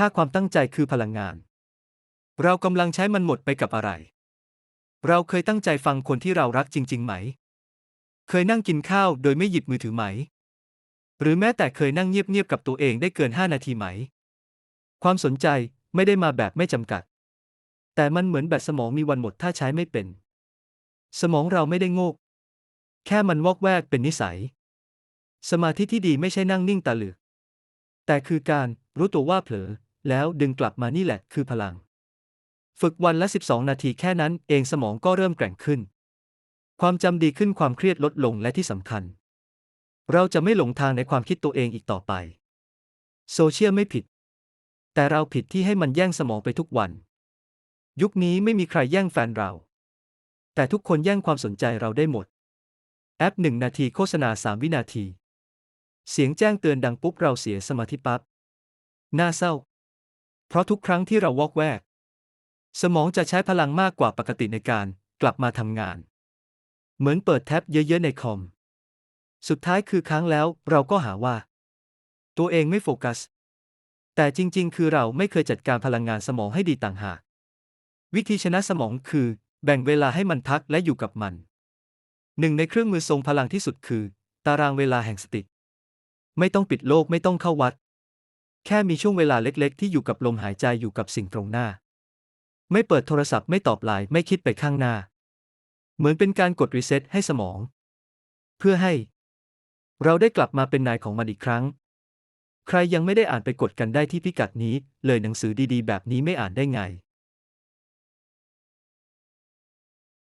ถ้าความตั้งใจคือพลังงาน เรากำลังใช้มันหมดไปกับอะไร เราเคยตั้งใจฟังคนที่เรารักจริง ๆ ไหม เคยนั่งกินข้าวโดยไม่หยิบมือถือไหม หรือแม้แต่เคยนั่งเงียบๆกับตัวเองได้เกิน 5 นาทีไหม ความสนใจไม่ได้มาแบบไม่จำกัด แต่มันเหมือนแบตสมองมีวันหมดถ้าใช้ไม่เป็น สมองเราไม่ได้โงก แค่มันวอกแวกเป็นนิสัย สมาธิที่ดีไม่ใช่นั่งนิ่งตาเหลือกแต่คือการรู้ตัวว่าเผลอ แล้วดึงกลับมานี่แหละคือพลัง ฝึกวันละ 12 นาทีแค่นั้นเองสมองก็เริ่มแกร่งขึ้น ความจำดีขึ้นความเครียดลดลงและที่สำคัญ เราจะไม่หลงทางในความคิดตัวเองอีกต่อไป โซเชียลไม่ผิด แต่เราผิดที่ให้มันแย่งสมองไปทุกวัน ยุคนี้ไม่มีใครแย่งแฟนเรา แต่ทุกคนแย่งความสนใจเราได้หมด แอปหนึ่งนาทีโฆษณา 3 วินาที เสียงแจ้งเตือนดังปุ๊บเราเสียสมาธิปั๊บน่าเศร้า เพราะทุกครั้งที่เราวอกแวก สมองจะใช้พลังมากกว่าปกติในการกลับมาทำงาน เหมือนเปิดแท็บเยอะๆในคอม สุดท้ายคือค้างแล้วเราก็หาว่า ตัวเองไม่โฟกัส แต่จริงๆ คือเราไม่เคยจัดการพลังงานสมองให้ดีต่างหาก วิธีชนะสมองคือ แบ่งเวลาให้มันพักและอยู่กับมัน หนึ่งในเครื่องมือทรงพลังที่สุดคือ ตารางเวลาแห่งสติ ไม่ต้องปิดโลกไม่ต้องเข้าวัด แค่มีช่วงเวลาเล็กๆ ที่อยู่กับลมหายใจอยู่กับสิ่งตรงหน้า ไม่เปิดโทรศัพท์ไม่ตอบไลน์ไม่คิดไปข้างหน้า เหมือนเป็นการกดรีเซ็ตให้สมอง เพื่อให้ เราได้กลับมาเป็นนายของมันอีกครั้ง ใครยังไม่ได้อ่านไปกดกันได้ที่พิกัดนี้ เลยหนังสือดีๆ แบบนี้ไม่อ่านได้ไง